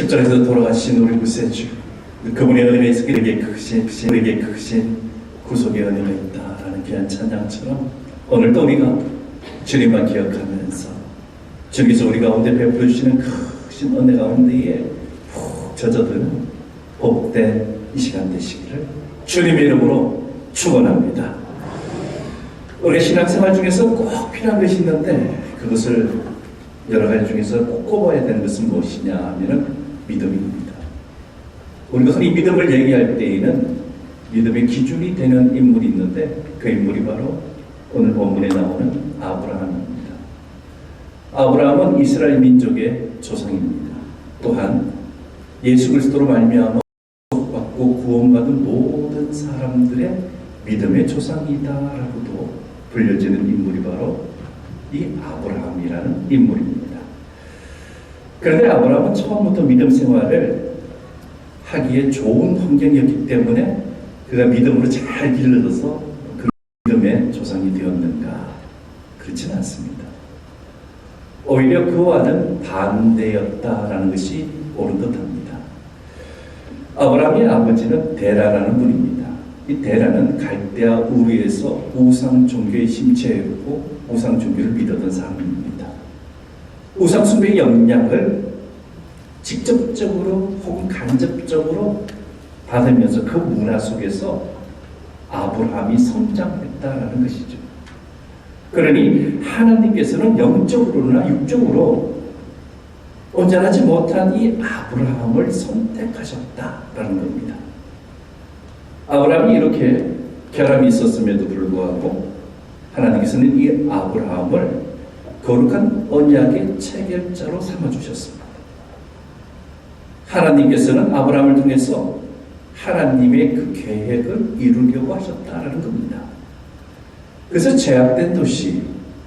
십자가에서 돌아가신 우리 구세주 그분의 은혜에 있어 우리에게 크신 우리에게 크신 구속의 은혜가 있다라는 귀한 찬양처럼 오늘도 우리가 주님만 기억하면서 주님께서 우리 가운데 베풀어 주시는 크신 은혜 가운데에 푹 젖어드는 복된 이 시간 되시기를 주님의 이름으로 축원합니다. 우리 신앙생활 중에서 꼭 필요한 것이 있는데 그것을 여러 가지 중에서 꼭 꼽아야 되는 것은 무엇이냐 하면은 믿음입니다. 우리가 흔히 믿음을 얘기할 때에는 믿음의 기준이 되는 인물이 있는데 그 인물이 바로 오늘 본문에 나오는 아브라함입니다. 아브라함은 이스라엘 민족의 조상입니다. 또한 예수 그리스도로 말미암아 받고 구원받은 모든 사람들의 믿음의 조상이다라고도 불려지는 인물이 바로 이 아브라함이라는 인물입니다. 그런데 아브라함은 처음부터 믿음 생활을 하기에 좋은 환경이었기 때문에 그가 믿음으로 잘 길러져서 그 믿음의 조상이 되었는가? 그렇지는 않습니다. 오히려 그와는 반대였다라는 것이 옳은 듯합니다. 아브라함의 아버지는 데라라는 분입니다. 이 데라는 갈대아 우르에서 우상 종교에 심취했고 우상 종교를 믿었던 사람입니다. 우상 숭배의 영향을 직접적으로 혹은 간접적으로 받으면서 그 문화 속에서 아브라함이 성장했다라는 것이죠. 그러니 하나님께서는 영적으로나 육적으로 온전하지 못한 이 아브라함을 선택하셨다라는 겁니다. 아브라함이 이렇게 결함이 있었음에도 불구하고 하나님께서는 이 아브라함을 거룩한 언약의 체결자로 삼아주셨습니다. 하나님께서는 아브라함을 통해서 하나님의 그 계획을 이루려고 하셨다라는 겁니다. 그래서 제약된 도시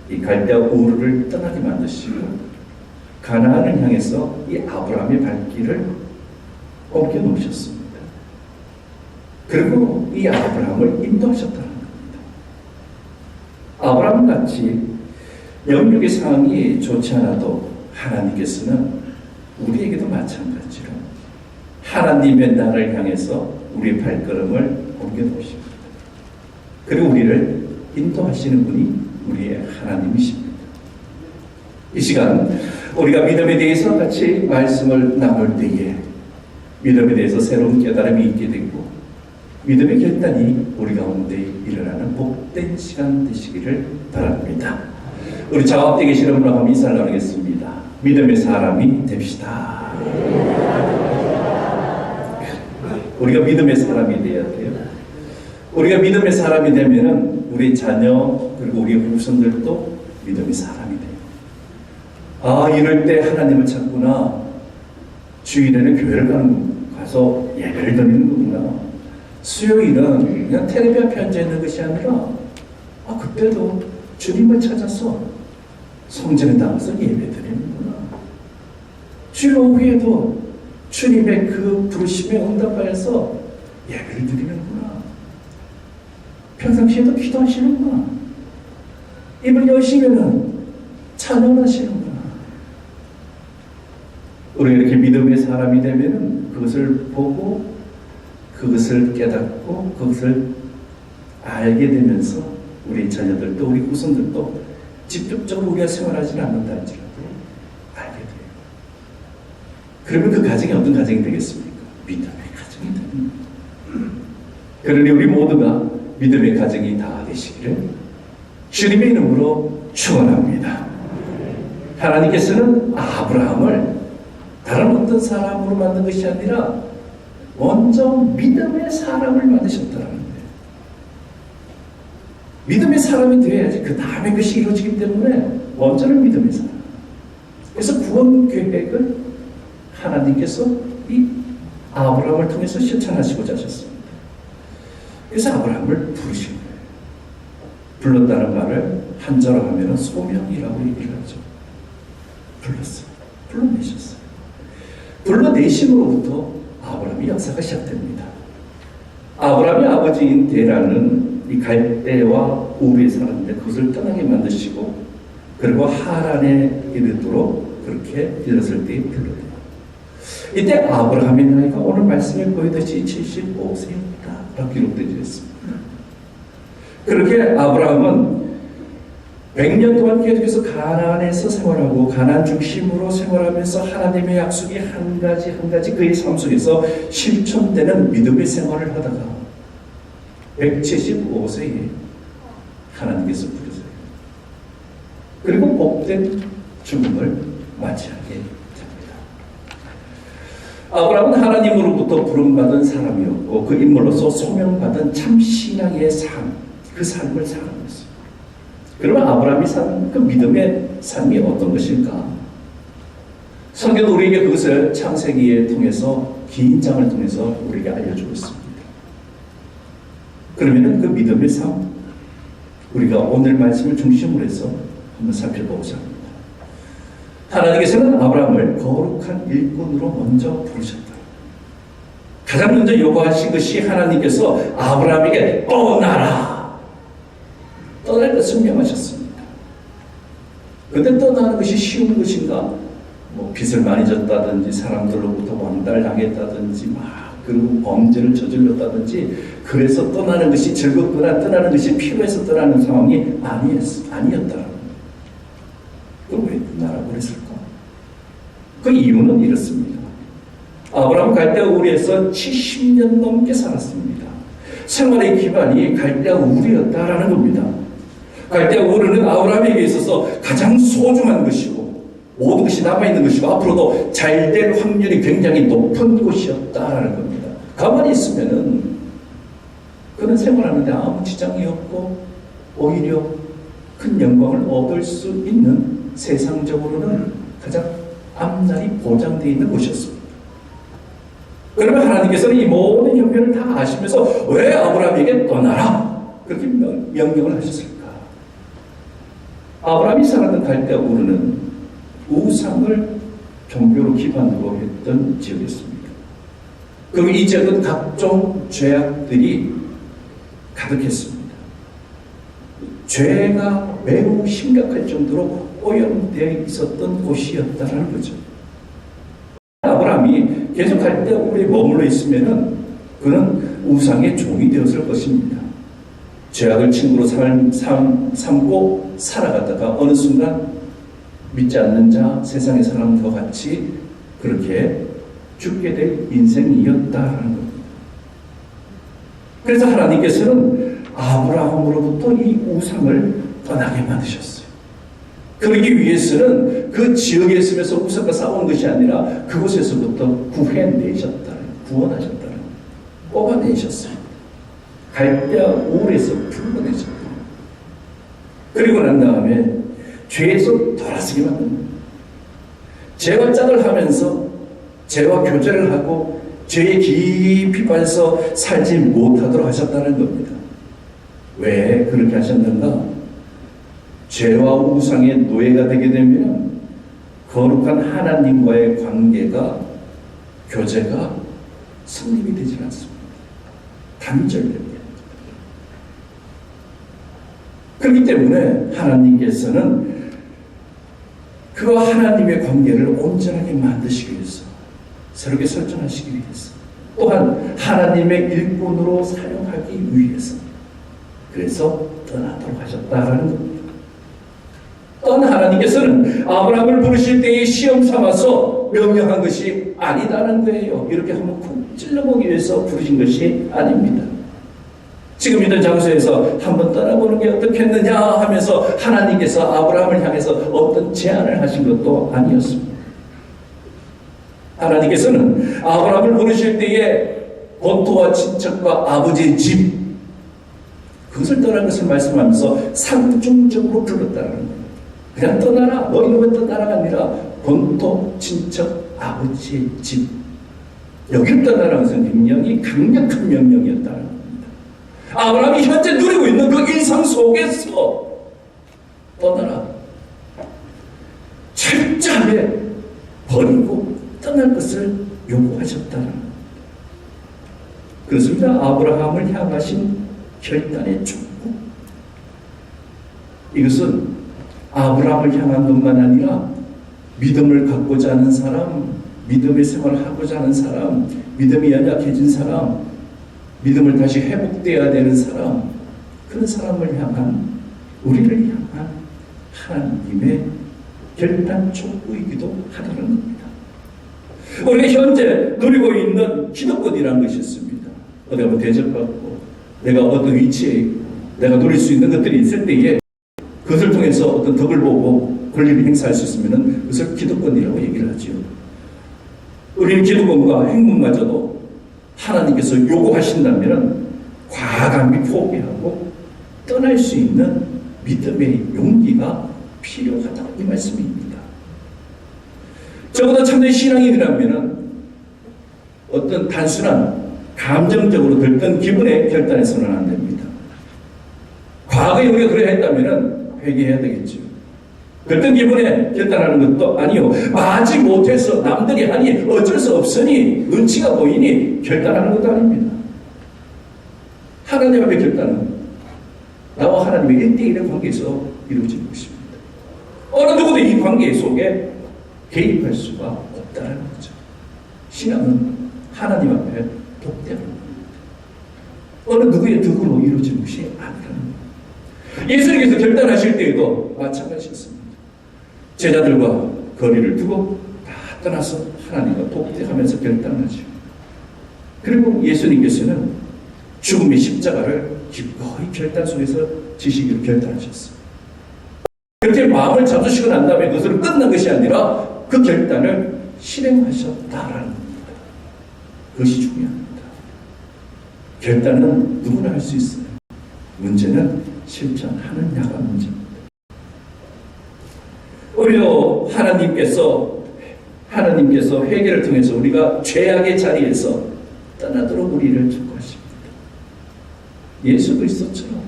이 갈대아 우르를 떠나게 만드시고 가나안을 향해서 이 아브라함의 발길을 옮겨 놓으셨습니다. 그리고 이 아브라함을 인도하셨다는 겁니다. 아브라함 같이 영육의 상황이 좋지 않아도 하나님께서는 우리에게도 마찬가지로 하나님의 나라를 향해서 우리의 발걸음을 옮겨 놓으십니다. 그리고 우리를 인도하시는 분이 우리의 하나님이십니다. 이 시간 우리가 믿음에 대해서 같이 말씀을 나눌 때에 믿음에 대해서 새로운 깨달음이 있게 되고 믿음의 결단이 우리 가운데 일어나는 복된 시간 되시기를 바랍니다. 우리 작업대 계시는 함께 인사를 나누겠습니다. 믿음의 사람이 됩시다. 우리가 믿음의 사람이 되어야 돼요. 우리가 믿음의 사람이 되면은 우리 자녀 그리고 우리 후손들도 믿음의 사람이 돼요. 아 이럴 때 하나님을 찾구나. 주일에는 교회를 가는 가서 예배를 드리는 거구나. 수요일은 그냥 텔레비 앞에 앉아 있는 것이 아니라 아 그때도 주님을 찾아서 성전에 나가서 예배 드리는구나. 주일 오후에도 주님의 그 부르심에 응답하여서 예배를 드리는구나. 평상시에도 기도하시는구나. 입을 여시면은 찬양하시는구나. 우리 이렇게 믿음의 사람이 되면은 그것을 보고 그것을 깨닫고 그것을 알게 되면서 우리 자녀들도 우리 후손들도 직접적으로 우리가 생활하지는 않는다 할지라도 알게 돼요. 그러면 그 가정이 어떤 가정이 되겠습니까? 믿음의 가정이 됩니다. 그러니 우리 모두가 믿음의 가정이 다 되시기를 주님의 이름으로 축원합니다. 하나님께서는 아브라함을 다른 어떤 사람으로 만든 것이 아니라 먼저 믿음의 사람을 거예요. 믿음의 사람이 되어야지 그 다음에 그것이 이루어지기 때문에 먼저는 믿음의 사람. 그래서 구원 계획을 하나님께서 이 아브라함을 통해서 실천하시고자 하셨습니다. 그래서 아브라함을 부르신 거예요. 불렀다는 말을 한자로 하면 소명이라고 얘기를 하죠. 불렀어요. 불러내셨어요. 불러내심으로부터 아브라함의 역사가 시작됩니다. 아브라함의 아버지인 데라는 이 갈대와 우르에 살았는데 그것을 떠나게 만드시고 그리고 하란에 이르도록 그렇게 일렀을 때에 불러요. 이때 아브라함의 나이가 오늘 말씀에 보이듯이 75세였다라고 기록되어 있습니다. 그렇게 아브라함은 100년 동안 계속해서 가나안에서 생활하고 가나안 중심으로 생활하면서 하나님의 약속이 한 가지 한 가지 그의 삶 속에서 실천되는 믿음의 생활을 하다가 175세에 하나님께서 부르세요. 그리고 복된 죽음을 맞이하게 됩니다. 아브라함은 하나님으로부터 부름받은 사람이었고 그 인물로서 소명받은 참 신앙의 삶, 그 삶을 살아갔어요. 그러면 아브라함이 산 그 믿음의 삶이 어떤 것일까? 성경 우리에게 그것을 창세기에 통해서 긴 장을 통해서 우리에게 알려주고 있습니다. 그러면은 그 믿음의 삶, 우리가 오늘 말씀을 중심으로 해서 한번 살펴보고자 합니다. 하나님께서는 아브라함을 거룩한 일꾼으로 먼저 부르셨다. 가장 먼저 요구하신 것이 하나님께서 아브라함에게 떠나라. 떠날 것을 명하셨습니다. 그런데 떠나는 것이 쉬운 것인가? 뭐 빚을 많이 졌다든지 사람들로부터 왕달 당했다든지 막 그리고 범죄를 저질렀다든지 그래서 떠나는 것이 즐겁거나 떠나는 것이 필요해서 떠나는 상황이 아니었, 아니었다. 그럼 왜 떠나라고 그랬을까? 그 이유는 이렇습니다. 아브라함 갈대아 우리에서 70년 넘게 살았습니다. 생활의 기반이 갈대아 우리였다라는 겁니다. 갈대아 우르는 아브라함에게 있어서 가장 소중한 것이고 모든 것이 남아있는 것이고 앞으로도 잘 될 확률이 굉장히 높은 곳이었다라는 겁니다. 가만히 있으면은 그는 생활하는데 아무 지장이 없고 오히려 큰 영광을 얻을 수 있는 세상적으로는 가장 앞날이 보장되어 있는 곳이었습니다. 그러면 하나님께서는 이 모든 형편을 다 아시면서 왜 아브라함에게 떠나라 그렇게 명, 명령을 하셨을까? 아브라함이 살았던 갈대아 우르는 우상을 종교로 기반으로 했던 지역이었습니다. 그리고 이 지역은 각종 죄악들이 가득했습니다. 죄가 매우 심각할 정도로 오염되어 있었던 곳이었다는 거죠. 아브라함이 계속 갈대아 우르에 머물러 있으면은 그는 우상의 종이 되었을 것입니다. 죄악을 친구로 삼, 삼, 삼고 살아가다가 어느 순간 믿지 않는 자, 세상의 사람과 같이 그렇게 죽게 될 인생이었다라는 겁니다. 그래서 하나님께서는 아브라함으로부터 이 우상을 떠나게 만드셨어요. 그러기 위해서는 그 지역에 있으면서 우상과 싸우는 것이 아니라 그곳에서부터 구해내셨다는, 구원하셨다는, 뽑아내셨어요. 갈대아 우울에서 풀어내셨다. 그리고 난 다음에 죄에서 돌아서게 만듭니다. 죄와 짝을 하면서 죄와 교제를 하고 죄에 깊이 빠져서 살지 못하도록 하셨다는 겁니다. 왜 그렇게 하셨는가? 죄와 우상의 노예가 되게 되면 거룩한 하나님과의 관계가 교제가 성립이 되지 않습니다. 단절됩니다. 그렇기 때문에 하나님께서는 그와 하나님의 관계를 온전하게 만드시기 위해서 새롭게 설정하시기 위해서 또한 하나님의 일꾼으로 사용하기 위해서 그래서 떠나도록 하셨다라는 겁니다. 떠난 하나님께서는 아브라함을 부르실 때에 시험 삼아서 명령한 것이 아니다는 거예요. 이렇게 한번 콕 찔러보기 위해서 부르신 것이 아닙니다. 지금 있는 장소에서 한번 떠나보는 게 어떻겠느냐 하면서 하나님께서 아브라함을 향해서 어떤 제안을 하신 것도 아니었습니다. 하나님께서는 아브라함을 부르실 때에 본토와 친척과 아버지의 집 그것을 떠난 것을 말씀하면서 상중적으로 불렀다는 거예요. 그냥 떠나라 너 이놈의 떠나라가 아니라 본토 친척 아버지의 집 떠나라는 것은 굉장히 강력한 명령이었다는 겁니다. 아브라함이 현재 누리고 있는 그 일상 속에서 떠나라. 철저하게 버리고 떠날 것을 요구하셨다는 겁니다. 그렇습니다. 아브라함을 향하신 결단의 촉구. 이것은 아브라함을 향한 것만 아니라 믿음을 갖고자 하는 사람, 믿음의 생활을 하고자 하는 사람, 믿음이 연약해진 사람, 믿음을 다시 회복되어야 되는 사람, 그런 사람을 향한 우리를 향한 하나님의 결단 촉구이기도 하다는 겁니다. 우리가 현재 누리고 있는 기득권이라는 것이 있습니다. 어디 가면 대접받고 내가 어떤 위치에 있고 내가 누릴 수 있는 것들이 있을 때에 그것을 통해서 어떤 덕을 보고 권리를 행사할 수 있으면 그것을 기득권이라고 얘기를 하죠. 우리는 기득권과 행복마저도 하나님께서 요구하신다면 과감히 포기하고 떠날 수 있는 믿음의 용기가 필요하다 이 말씀입니다. 적어도 참된 신앙인이라면 어떤 단순한 감정적으로 들뜬 기분의 결단에서는 안 됩니다. 과거에 우리가 그래 했다면 회개해야 되겠죠. 들뜬 기분에 결단하는 것도 아니요. 마지 못해서 남들이 하니 어쩔 수 없으니 눈치가 보이니 결단하는 것도 아닙니다. 하나님 앞에 결단은 나와 하나님의 1대1의 관계에서 이루어지는 것입니다. 어느 누구도 이 관계 속에 개입할 수가 없다는 거죠. 신앙은 하나님 앞에 독대하는 겁니다. 어느 누구의 덕으로 이루어지는 것이 아니라는 겁니다. 예수님께서 결단하실 때에도 마찬가지였습니다. 제자들과 거리를 두고 다 떠나서 하나님과 독대하면서 결단하죠. 그리고 예수님께서는 죽음의 십자가를 기꺼이 결단 속에서 지시기로 결단하셨어요. 그렇게 마음을 잡수시고 난 다음에 그것으로 끝난 것이 아니라 그 결단을 실행하셨다라는 겁니다. 그것이 중요합니다. 결단은 누구나 할 수 있어요. 문제는 실천하느냐가 문제입니다. 오히려 하나님께서 하나님께서 회개를 통해서 우리가 죄악의 자리에서 떠나도록 우리를 촉구하십니다. 예수 그리스도처럼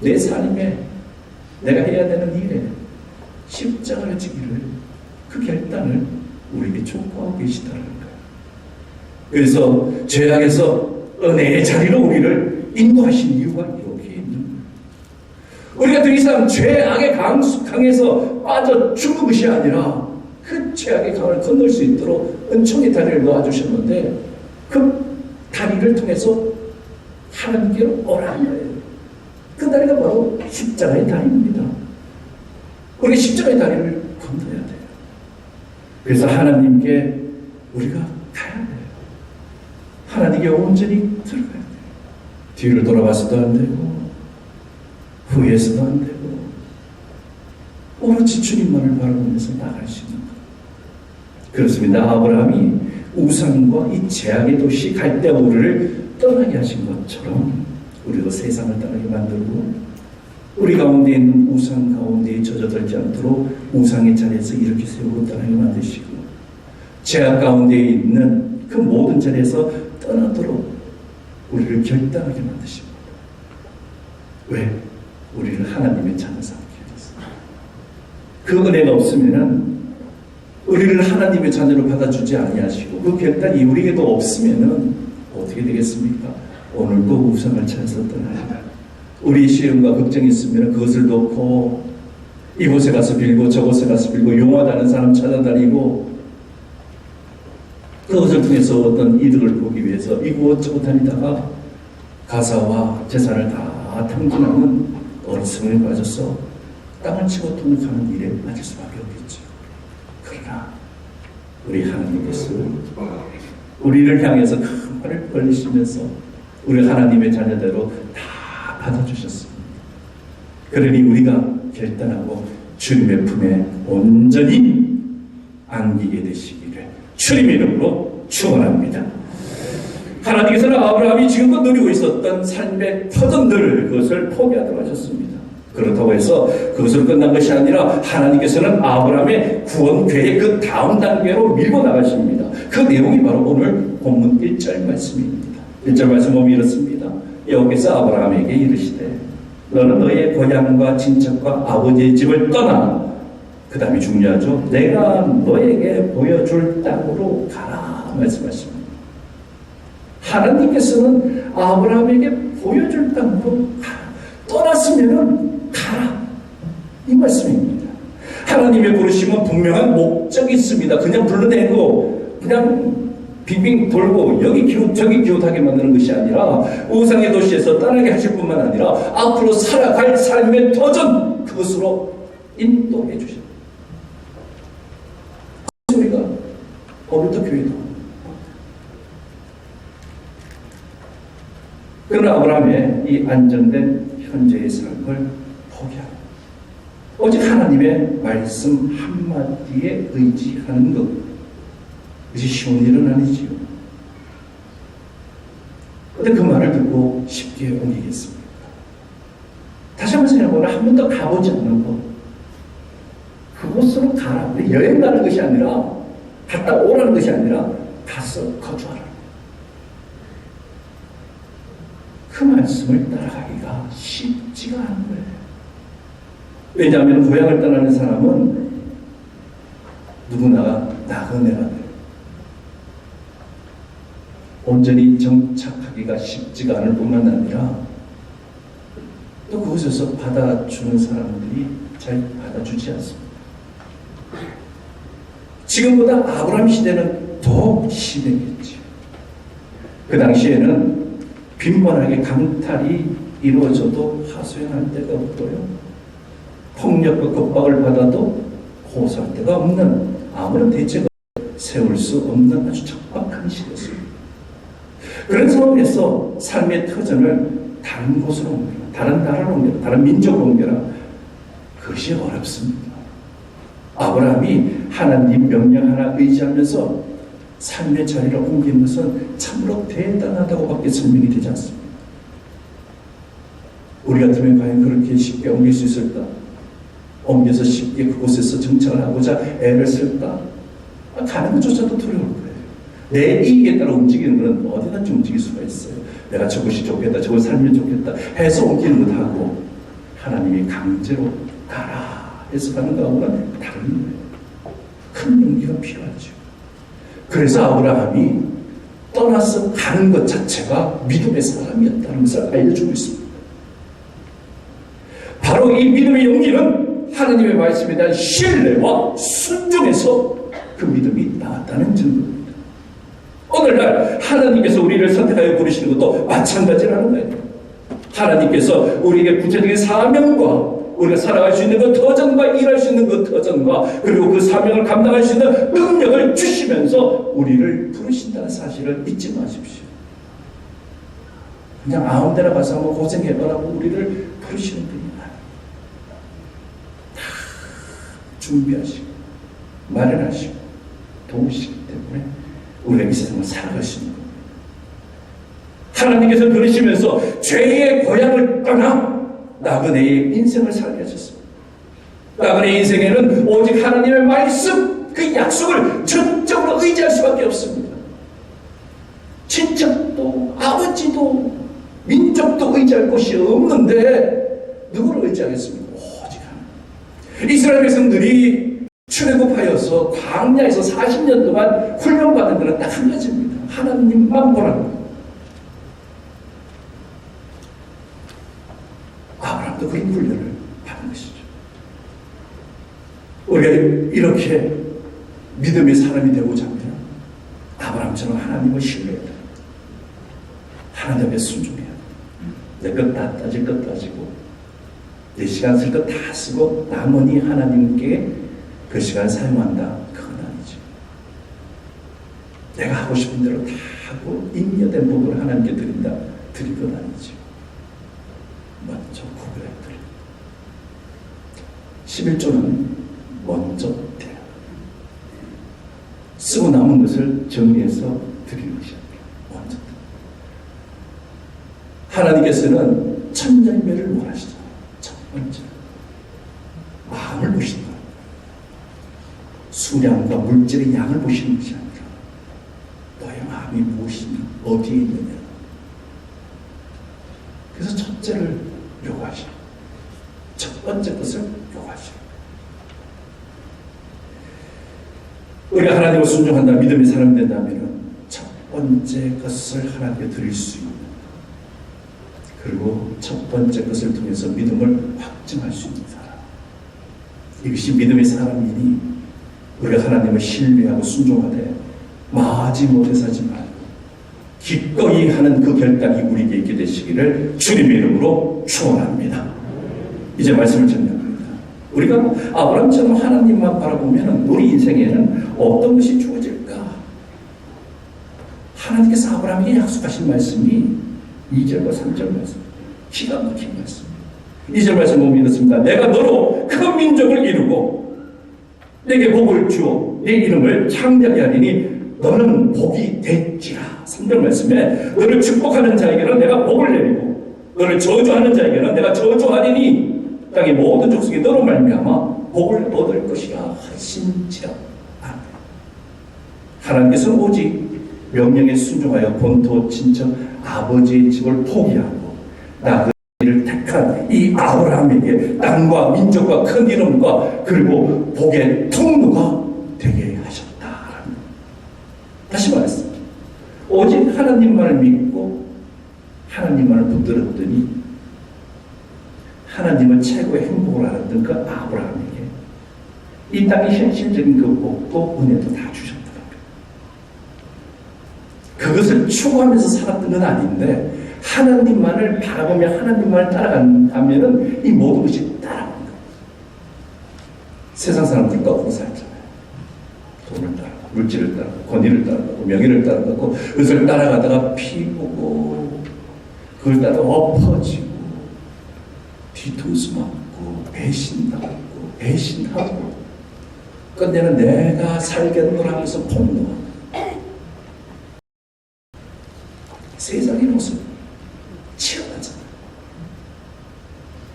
내 삶에 내가 해야 되는 일에 십자가를 지기를 그 결단을 우리에게 촉구하고 계시다는 거예요. 그래서 죄악에서 은혜의 자리로 우리를 인도하신 이유가. 우리가 더 이상 죄악의 강, 강에서 빠져 죽는 것이 아니라 그 죄악의 강을 건널 수 있도록 은총의 다리를 놓아주셨는데 그 다리를 통해서 하나님께로 오라는 거예요. 그 다리가 바로 십자가의 다리입니다. 우리 십자가의 다리를 건너야 돼요. 그래서 하나님께 우리가 가야 돼요. 하나님께 온전히 들어가야 돼요. 뒤를 돌아봐서도 안 되고 후회해서도 안 되고 오로지 주님만을 바라보면서 나갈 수 있는 것. 그렇습니다. 아브라함이 우상과 이 제약의 도시 갈대우를 떠나게 하신 것처럼 우리도 세상을 떠나게 만들고 우리 가운데 있는 우상 가운데 젖어들지 않도록 우상의 자리에서 이렇게 세우고 떠나게 만드시고 제약 가운데 있는 그 모든 자리에서 떠나도록 우리를 결단하게 만드십니다. 왜? 우리를 하나님의 자녀 삼기 위해서. 그 은혜가 없으면은 우리를 하나님의 자녀로 받아주지 아니하시고 그 결단이 우리에게도 없으면은 어떻게 되겠습니까? 오늘도 우상을 찾아서 떠나요. 우리 시험과 걱정이 있으면 그것을 놓고 이곳에 가서 빌고 저곳에 가서 빌고 용하다는 사람 찾아다니고 그것을 통해서 어떤 이득을 보기 위해서 이곳저곳 다니다가 가사와 재산을 다 탕진하는 어리석음에 빠져서 땅을 치고 통곡하는 일에 빠질 수밖에 없겠죠. 그러나 우리 하나님께서 우리를 향해서 큰 팔을 벌리시면서 우리 하나님의 자녀대로 다 받아주셨습니다. 그러니 우리가 결단하고 주님의 품에 온전히 안기게 되시기를 주님의 이름으로 축원합니다. 하나님께서는 아브라함이 지금껏 누리고 있었던 삶의 터전들 그것을 포기하도록 하셨습니다. 그렇다고 해서 그것으로 끝난 것이 아니라 하나님께서는 아브라함의 구원 계획 그 다음 단계로 밀고 나가십니다. 그 내용이 바로 오늘 본문 1절 말씀입니다. 1절 말씀 보면 이렇습니다. 여호께서 아브라함에게 이르시되 너는 너의 고향과 친척과 아버지의 집을 떠나 그 다음에 중요하죠. 내가 너에게 보여줄 땅으로 가라 말씀하십니다. 하나님께서는 아브라함에게 보여줄 땅으로 가라. 떠났으면은 가라. 이 말씀입니다. 하나님 하나님의 부르심은 분명한 목적이 있습니다. 그냥 불러내고 그냥 빙빙 돌고 여기 기웃 저기 기웃하게 만드는 것이 아니라 우상의 도시에서 떠나게 하실 뿐만 아니라 앞으로 살아갈 삶의 도전 그것으로 인도해 주십니다. 우리가 오늘도 교회도 그러나 아브라함의 이 안정된 현재의 삶을 포기하고 오직 하나님의 말씀 한마디에 의지하는 것 이것이 쉬운 일은 아니지요. 근데 그 말을 듣고 쉽게 옮기겠습니까? 다시 한번 생각해보면 한 번도 가보지 곳 그곳으로 가라. 여행 가는 것이 아니라 갔다 오라는 것이 아니라 가서 거주하라. 그 말씀을 따라가기가 쉽지가 않은 거예요. 왜냐하면 고향을 떠나는 사람은 누구나 나그네가 돼요. 온전히 정착하기가 쉽지가 않을 뿐만 아니라 또 그곳에서 받아주는 사람들이 잘 받아주지 않습니다. 지금보다 아브라함 시대는 더 심했겠죠. 그 당시에는 빈번하게 강탈이 이루어져도 하소연할 데가 없고요. 폭력과 겁박을 받아도 호소할 데가 없는 아무런 대책을 세울 수 없는 아주 척박한 시대였습니다. 그런 상황에서 삶의 터전을 다른 곳으로 옮겨라, 다른 나라로 옮겨라, 다른 민족으로 옮겨라. 그것이 어렵습니다. 아브라함이 하나님 명령 하나 의지하면서 삶의 자리를 옮기는 것은 참으로 대단하다고밖에 설명이 되지 않습니다. 우리 같으면 과연 그렇게 쉽게 옮길 수 있을까? 옮겨서 쉽게 그곳에서 정착을 하고자 애를 쓸까? 아, 가는 것조차도 두려울 거예요. 내 이익에 따라 움직이는 것은 어디든지 움직일 수가 있어요. 내가 저것이 좋겠다, 저걸 살면 좋겠다 해서 옮기는 것하고 하나님이 강제로 가라 해서 가는 거하고는 다른 거예요. 큰 용기가 필요하죠. 그래서 아브라함이 떠나서 가는 것 자체가 믿음의 사람이었다는 것을 알려주고 있습니다. 바로 이 믿음의 용기는 하나님의 말씀에 대한 신뢰와 순종에서 그 믿음이 나왔다는 증거입니다. 오늘날 하나님께서 우리를 선택하여 부르시는 것도 마찬가지라는 거예요. 하나님께서 우리에게 구체적인 사명과 우리가 살아갈 수 있는 그 터전과 일할 수 있는 그 터전과 그리고 그 사명을 감당할 수 있는 능력을 주시면서 우리를 부르신다는 사실을 잊지 마십시오. 그냥 아무 데나 가서 한번 고생해보라고 우리를 부르시는 분이 아니에요. 다 준비하시고 마련하시고 도우시기 때문에 우리가 이 세상을 살아갈 수 있는. 하나님께서 들으시면서 죄의 고향을 떠나 나그네의 인생을 살게 하셨습니다. 나그네의 인생에는 오직 하나님의 말씀, 그 약속을 전적으로 의지할 수밖에 없습니다. 친척도, 아버지도, 민족도 의지할 곳이 없는데 누구를 의지하겠습니까? 오직 하나님. 이스라엘 백성들이 출애굽하여서 광야에서 40년 동안 훈련받은 것은 딱한 가지입니다. 하나님만 보라는 거. 아브라함도 그런 훈련을. 우리가 이렇게 믿음의 사람이 되고자 하면 아브라함처럼 하나님을 신뢰해야 돼. 하나님 앞에 순종해야 돼. 내것다 따질 것 따지고 내 시간 쓸 것 다 쓰고 남으니 하나님께 그 시간 사용한다. 그건 아니죠. 내가 하고 싶은 대로 다 하고 잉여된 복을 하나님께 드린다. 드릴 건 아니죠. 먼저 구별해 드려. 11조는 먼저 돼요. 쓰고 남은 것을 정리해서 드리는 아니라 먼저. 하나님께서는 천년매를 원하시잖아요. 첫 번째. 마음을 보시는 거예요. 수량과 물질의 양을 보시는 것이 아니라 너의 마음이 무엇이냐, 어디에 있느냐. 그래서 첫째를 요구하시오. 첫 번째 것을 요구하시오. 우리가 하나님을 순종한다, 믿음의 사람 된다면 첫 번째 것을 하나님께 드릴 수 있는 그리고 첫 번째 것을 통해서 믿음을 확증할 수 있는 사람. 이것이 믿음의 사람이니 우리가 하나님을 신뢰하고 순종하되 마지 못해서 하지 말고 기꺼이 하는 그 결단이 우리에게 있게 되시기를 주님의 이름으로 축원합니다. 이제 말씀을 정리합니다. 우리가 아브라함처럼 하나님만 바라보면 우리 인생에는 어떤 것이 주어질까? 하나님께서 아브라함에게 약속하신 말씀이 2절과 3절 말씀 기가 막힌 말씀 2절 말씀 보면 이렇습니다. 내가 너로 큰 민족을 이루고 내게 복을 주어 내 이름을 창대하게 하리니 너는 복이 됐지라 3절 말씀에 너를 축복하는 자에게는 내가 복을 내리고 너를 저주하는 자에게는 내가 저주하리니 땅의 모든 족속이 너로 말미암아 복을 얻을 것이라 하신지라 아멘. 하나님께서는 오직 명령에 순종하여 본토 친척 아버지의 집을 포기하고 나 그 를 택한 이 아브라함에게 땅과 민족과 큰 이름과 그리고 복의 통로가 되게 하셨다. 다시 말했습니다. 오직 하나님만을 믿고 하나님만을 붙들었더니 하나님은 최고의 행복을 알았던 그 아브라함에게 이 땅의 현실적인 그 복도 은혜도 다 주셨다. 그것을 추구하면서 살았던 건 아닌데 하나님만을 바라보며 하나님만을 따라간다면은 이 모든 것이 따라온다. 세상 사람들 거꾸로 살잖아요. 돈을 따라가고 물질을 따라가고 권위를 따라가고 명예를 따라가고 그것을 따라가다가 피보고 그걸 따라 엎어지고 뒤통수 맞고 배신당하고 배신하고 끝내는 내가 살겠노 하면서 폭로하고 세상의 모습 치열하잖아요.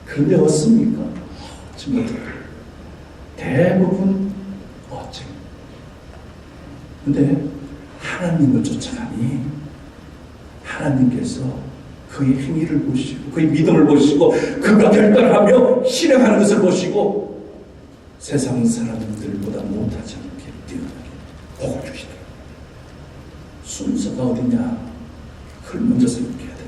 그런데 어떻습니까? 친구들 대부분 어째 근데 하나님을 쫓아가니 하나님께서 그의 행위를 보시고 그의 믿음을 보시고 그가 결단하며 실행하는 것을 보시고 세상 사람들보다 못하지 않게 뛰어나게 복을 주시더라고요. 순서가 어디냐? 그걸 먼저 생각해야 됩니다.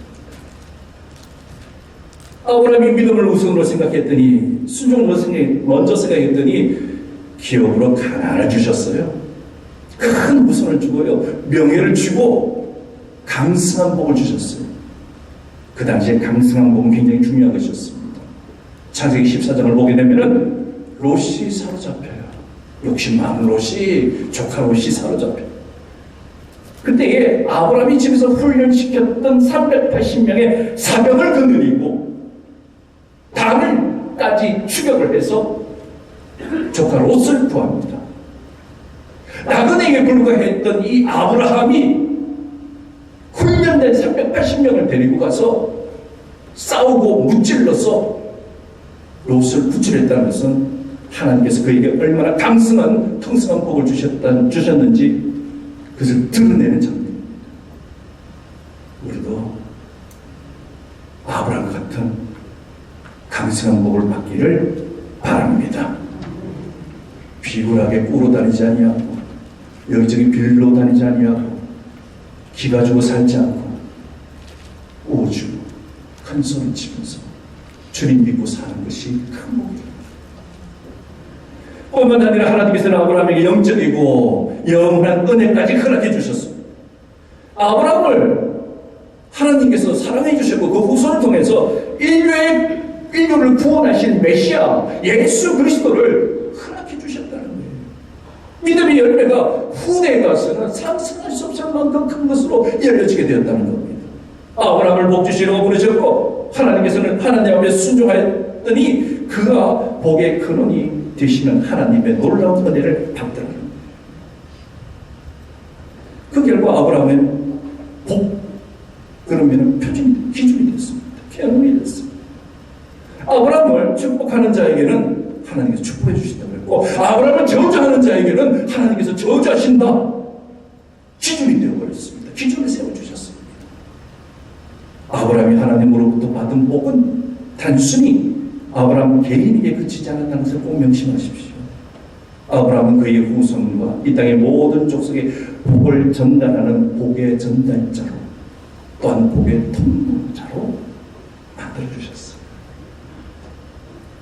아브라함이 믿음을 우선으로 생각했더니 순종을 먼저 생각했더니 기업으로 가난을 주셨어요. 큰 우선을 주고요. 명예를 주고 강승한 복을 주셨어요. 그 당시에 강승한 복은 굉장히 중요한 것이었습니다. 창세기 14장을 보게 되면은 롯이 사로잡혀요. 욕심 많은 롯이 조카 롯이 사로잡혀요. 그때에 아브라함이 집에서 훈련시켰던 380명의 사병을 거느리고 당일까지 추격을 해서 조카 롯을 구합니다. 나그네에게 불과했던 이 아브라함이 훈련된 380명을 데리고 가서 싸우고 무찔러서 롯을 구출했다는 것은 하나님께서 그에게 얼마나 강성한 통성한 복을 주셨다, 주셨는지 그것을 드러내는 장면입니다. 우리도 아브라함 같은 강성한 복을 받기를 바랍니다. 비굴하게 꾸러 다니지 아니하고 여기저기 빌로 다니지 아니하고 기가 주고 살지 않고 오주 큰 소리 치면서 주님 믿고 사는 것이 큰 복입니다. 뿐만 아니라 하나님께서는 아브라함에게 영적이고 영원한 은혜까지 허락해 주셨습니다. 아브라함을 하나님께서 사랑해 주셨고 그 후손을 통해서 인류의 인류를 구원하신 메시아 예수 그리스도를 허락해 주셨다는 거예요. 믿음의 열매가 후대에 가서는 상상할 수 없을 만큼 큰 것으로 열려지게 되었다는 겁니다. 아브라함을 복주시라고 부르셨고 하나님께서는 하나님 앞에 순종하였더니 그가 복의 근원이 되시는 하나님의 놀라운 은혜를 겁니다. 그 결과 아브라함의 복 그러면 표준 기준이 됐습니다. 개념이 됐습니다. 아브라함을 축복하는 자에게는 하나님께서 했고 아브라함을 저주하는 자에게는 하나님께서 저주하신다. 기준이 되어버렸습니다. 기준을 세워주셨습니다. 아브라함이 하나님으로부터 받은 복은 단순히 아브라함 개인에게 그치지 않았다는 것을 꼭 명심하십시오. 아브라함은 그의 후손과 이 땅의 모든 족속에 복을 전달하는 복의 전달자로 또한 복의 통로자로 만들어 주셨어요.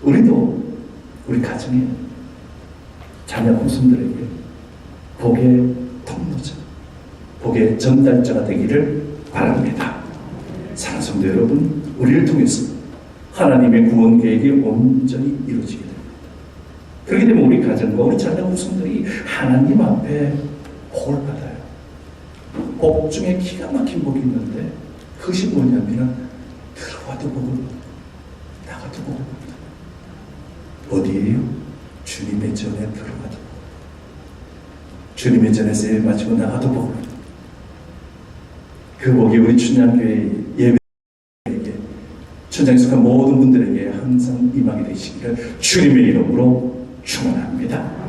우리도 우리 가정에 자녀 후손들에게 복의 통로자, 복의 전달자가 되기를 바랍니다. 사랑하는 성도 여러분, 우리를 통해서 하나님의 구원 계획이 온전히 이루어지게 됩니다. 그렇게 되면 우리 가정과 우리 자녀 후손들이 하나님 앞에 복을 받아요. 복 중에 기가 막힌 복이 있는데 그것이 뭐냐면 들어와도 복을 받고 나가도 복을 받고 어디에요? 주님의 전에 들어가도 복. 주님의 전에 세일 마치고 나가도 복을 그 복이 우리 춘향교회 예배에게 천장에 속한 모든 분들에게 항상 임하게 되시기를 주님의 이름으로 축원합니다.